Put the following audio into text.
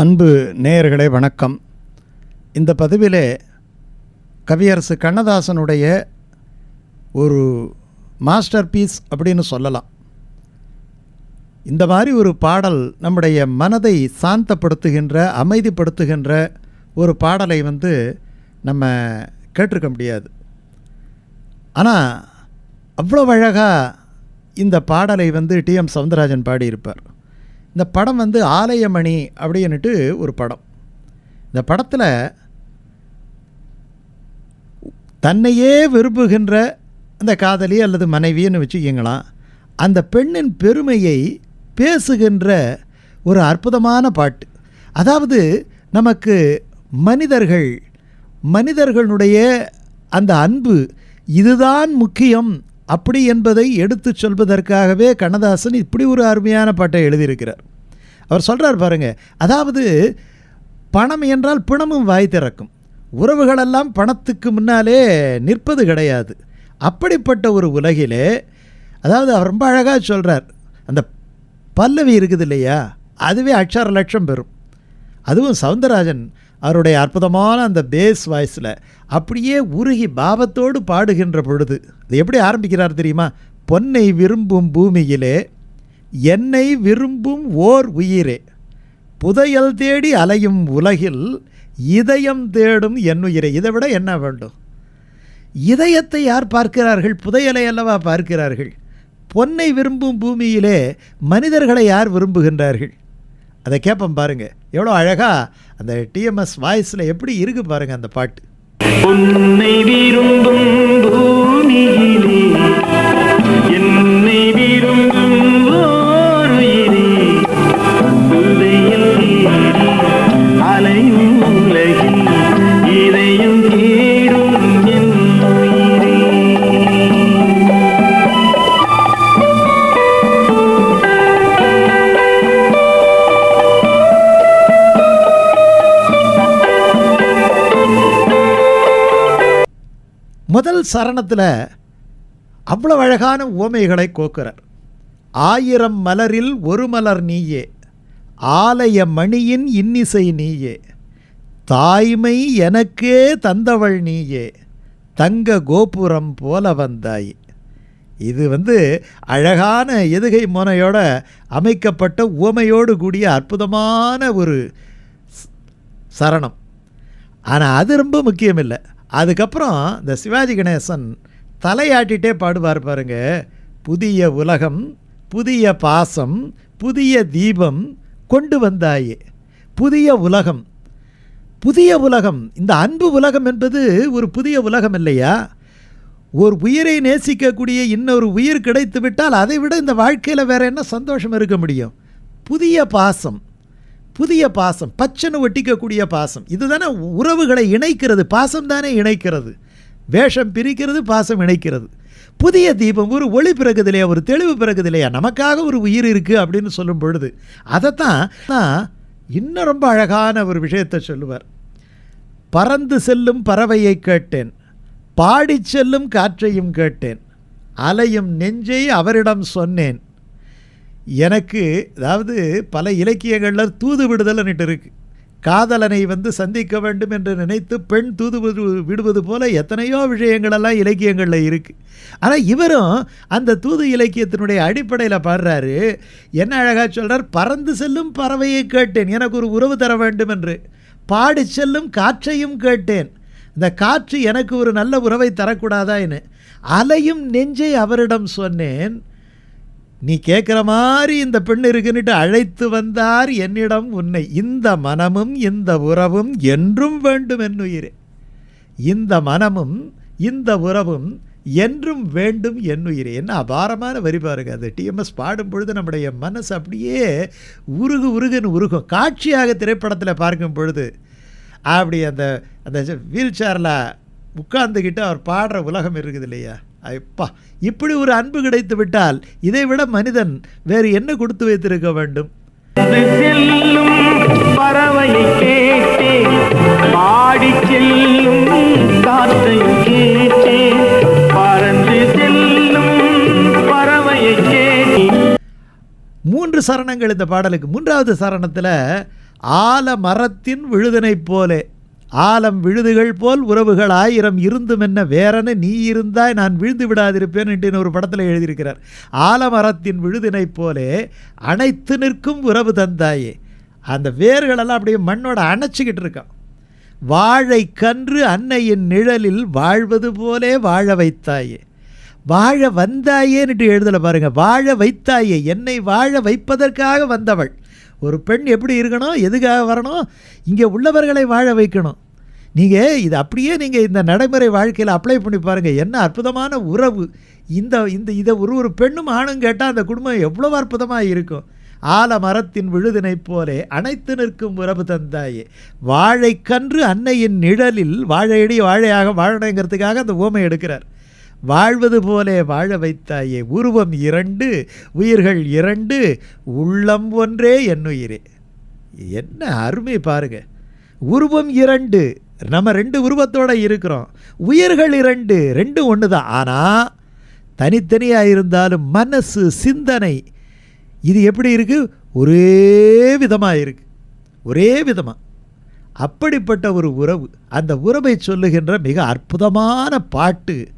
அன்பு நேயர்களே வணக்கம். இந்த பதிவிலே கவியரசு கண்ணதாசனுடைய ஒரு மாஸ்டர் பீஸ் அப்படின்னு சொல்லலாம். இந்த மாதிரி ஒரு பாடல் நம்முடைய மனதை சாந்தப்படுத்துகின்ற அமைதிப்படுத்துகின்ற ஒரு பாடலை வந்து நம்ம கேட்டிருக்க முடியாது. ஆனால் அவ்வளோ அழகாக இந்த பாடலை வந்து டிஎம் சவுந்தரராஜன் பாடியிருப்பார். இந்த படம் வந்து ஆலயமணி அப்படின்னுட்டு ஒரு படம். இந்த படத்தில் தன்னையே விரும்புகின்ற அந்த காதலி அல்லது மனைவின்னு வச்சுக்கிங்களாம். அந்த பெண்ணின் பெருமையை பேசுகின்ற ஒரு அற்புதமான பாட்டு. அதாவது நமக்கு மனிதர்கள் மனிதர்களுடைய அந்த அன்பு இதுதான் முக்கியம் அப்படி என்பதை எடுத்துச் சொல்வதற்காகவே கண்ணதாசன் இப்படி ஒரு அருமையான பாட்டை எழுதியிருக்கிறார். அவர் சொல்கிறார் பாருங்க. அதாவது பணம் என்றால் பிணமும் வாய் திறக்கும். உறவுகளெல்லாம் பணத்துக்கு முன்னாலே நிற்பது கிடையாது. அப்படிப்பட்ட ஒரு உலகிலே அதாவது அவர் ரொம்ப அழகாக சொல்கிறார் அந்த பல்லவி இருக்குது இல்லையா? அதுவே அட்சார லட்சம் பெறும். அதுவும் சவுந்தரராஜன் அவருடைய அற்புதமான அந்த பேஸ் வாய்ஸில் அப்படியே உருகி பாவத்தோடு பாடுகின்ற பொழுது அது எப்படி ஆரம்பிக்கிறார் தெரியுமா? பொன்னை விரும்பும் பூமியிலே என்னை விரும்பும் ஓர் உயிரே. புதையல் தேடி அலையும் உலகில் இதயம் தேடும் என்னுயிரை இதை விட என்ன வேண்டும்? இதயத்தை யார் பார்க்கிறார்கள்? புதையலை அல்லவா பார்க்கிறார்கள்? பொன்னை விரும்பும் பூமியிலே மனிதர்களை யார் விரும்புகின்றார்கள்? அதை கேட்போம் பாருங்க. எவ்வளோ அழகா அந்த டிஎம்எஸ் வாய்ஸில் எப்படி இருக்கு பாருங்க அந்த பாட்டு. பொன்னை விரும்பும் பூமியிலே முதல் சரணத்தில் அவ்வளோ அழகான உவமைகளை கோக்கிறார். ஆயிரம் மலரில் ஒரு மலர் நீயே ஆலய மணியின் இன்னிசை நீயே தாய்மை எனக்கே தந்தவள் நீயே தங்க கோபுரம் போல வந்தாய். இது வந்து அழகான எதுகை முனையோட அமைக்கப்பட்ட உவமையோடு கூடிய அற்புதமான ஒரு சரணம். ஆனால் அது ரொம்ப முக்கியமில்லை. அதுக்கப்புறம் இந்த சிவாஜி கணேசன் தலையாட்டிகிட்டே பாடுவார் பாருங்க. புதிய உலகம் புதிய பாசம் புதிய தீபம் கொண்டு வந்தாயே. புதிய உலகம் புதிய உலகம். இந்த அன்பு உலகம் என்பது ஒரு புதிய உலகம் இல்லையா? ஒரு உயிரை நேசிக்கக்கூடிய இன்னொரு உயிர் கிடைத்து விட்டால் அதை விட இந்த வாழ்க்கையில் வேறு என்ன சந்தோஷம் இருக்க முடியும்? புதிய பாசம். புதிய பாசம் பச்சைன்னு ஒட்டிக்கக்கூடிய பாசம். இதுதானே உறவுகளை இணைக்கிறது பாசம் தானே இணைக்கிறது. வேஷம் பிரிக்கிறது பாசம் இணைக்கிறது. புதிய தீபம் ஒரு ஒளி பிறகுது இல்லையா ஒரு தெளிவு பிறகுது இல்லையா நமக்காக ஒரு உயிர் இருக்குது அப்படின்னு சொல்லும் பொழுது அதைத்தான் நான் இன்னும் ரொம்ப அழகான ஒரு விஷயத்தை சொல்லுவார். பறந்து செல்லும் பறவையை கேட்டேன் பாடிச் செல்லும் காற்றையும் கேட்டேன் அலையும் நெஞ்சை அவரிடம் சொன்னேன் எனக்கு அதாவது பல இலக்கியங்களில் தூது விடுதல்னுட்டு இருக்குது காதலனை வந்து சந்திக்க வேண்டும் என்று நினைத்து பெண் தூது விடு- விடுவது போல எத்தனையோ விஷயங்களெல்லாம் இலக்கியங்களில் இருக்குது ஆனால் இவரும் அந்த தூது இலக்கியத்தினுடைய அடிப்படையில் பாடுறாரு. என்ன அழகாக சொல்கிறார் பறந்து செல்லும் பறவையை கேட்டேன். எனக்கு ஒரு உறவு தர வேண்டும் என்று. பாடி செல்லும் காற்றையும் கேட்டேன். இந்த காற்று எனக்கு ஒரு நல்ல உறவை தரக்கூடாதா என்று. அலையும் நெஞ்சை அவரிடம் சொன்னேன். நீ கேட்குற மாதிரி இந்த பெண் இருக்குன்னுட்டு அழைத்து வந்தார் என்னிடம் உன்னை. இந்த மனமும் இந்த உறவும் என்றும் வேண்டும் என்னுயிரே. இந்த மனமும் இந்த உறவும் என்றும் வேண்டும் என்னுயிரே. என்ன அபாரமான வரி பாருங்க அது. டிஎம்எஸ் பாடும் பொழுது நம்முடைய மனசு அப்படியே உருகு உருகுன்னு உருகும். காட்சியாக திரைப்படத்தில் பார்க்கும் பொழுது அப்படி அந்த அந்த வீல் சேரில் உட்கார்ந்துக்கிட்டு அவர் பாடுற உலகம் இருக்குது இல்லையா? அப்பா இப்படி ஒரு அன்பு கிடைத்து விட்டால் இதை விட மனிதன் வேறு என்ன கொடுத்து வைத்திருக்க வேண்டும்? செல்லும் பறவையை கேட்டேன் பாடி செல்லும் காற்றையும் கேட்டேன் பறந்து செல்லும் பறவையை கேட்டேன். மூன்று சரணங்கள் இந்த பாடலுக்கு. மூன்றாவது சரணத்தில் ஆல மரத்தின் விழுதினைப் போலே. ஆலம் விழுதுகள் போல் உறவுகள் ஆயிரம் இருந்தும் என்ன வேறென நீ இருந்தாய் நான் விழுந்து விடாதிருப்பேன் என்று ஒரு படத்தில் எழுதியிருக்கிறார். ஆலமரத்தின் விழுதினைப் போலே அணைத்து நிற்கும் உறவு தந்தாயே. அந்த வேர்களெல்லாம் அப்படியே மண்ணோட அணைச்சிக்கிட்டு இருக்கான். வாழை கன்று அன்னையின் நிழலில் வாழ்வது போலே வாழ வைத்தாயே. வாழ வந்தாயேன்னுட்டு எழுதலை பாருங்கள் வாழ வைத்தாயே. என்னை வாழ வைப்பதற்காக வந்தவள். ஒரு பெண் எப்படி இருக்கணும் எதுக்காக வரணும் இங்கே உள்ளவர்களை வாழ வைக்கணும். நீங்கள் இது அப்படியே நீங்கள் இந்த நடைமுறை வாழ்க்கையில் அப்ளை பண்ணி பாருங்கள் என்ன அற்புதமான உறவு. இந்த இந்த இதை ஒரு ஒரு பெண்ணும் ஆணும் கேட்டால் அந்த குடும்பம் எவ்வளோ அற்புதமாக இருக்கும். ஆல மரத்தின் விழுதினைப் போலே அனைத்து நிற்கும் உறவு தந்தாயே. வாழைக்கன்று அன்னையின் நிழலில் வாழையடி வாழையாக வாழணுங்கிறதுக்காக அந்த ஓமை எடுக்கிறார். வாழ்வது போலே வாழ வைத்தாயே. உருவம் இரண்டு உயிர்கள் இரண்டு உள்ளம் ஒன்றே என்னுயிரே. என்ன அருமை பாருங்க. உருவம் இரண்டு நம்ம ரெண்டு உருவத்தோட இருக்கிறோம். உயிர்கள் இரண்டு ரெண்டு ஒன்று தான் ஆனால் தனித்தனியாக இருந்தாலும் மனசு சிந்தனை இது எப்படி இருக்குது ஒரே விதமாக இருக்குது ஒரே விதமாக அப்படிப்பட்ட ஒரு உறவு. அந்த உறவை சொல்லுகின்ற மிக அற்புதமான பாட்டு.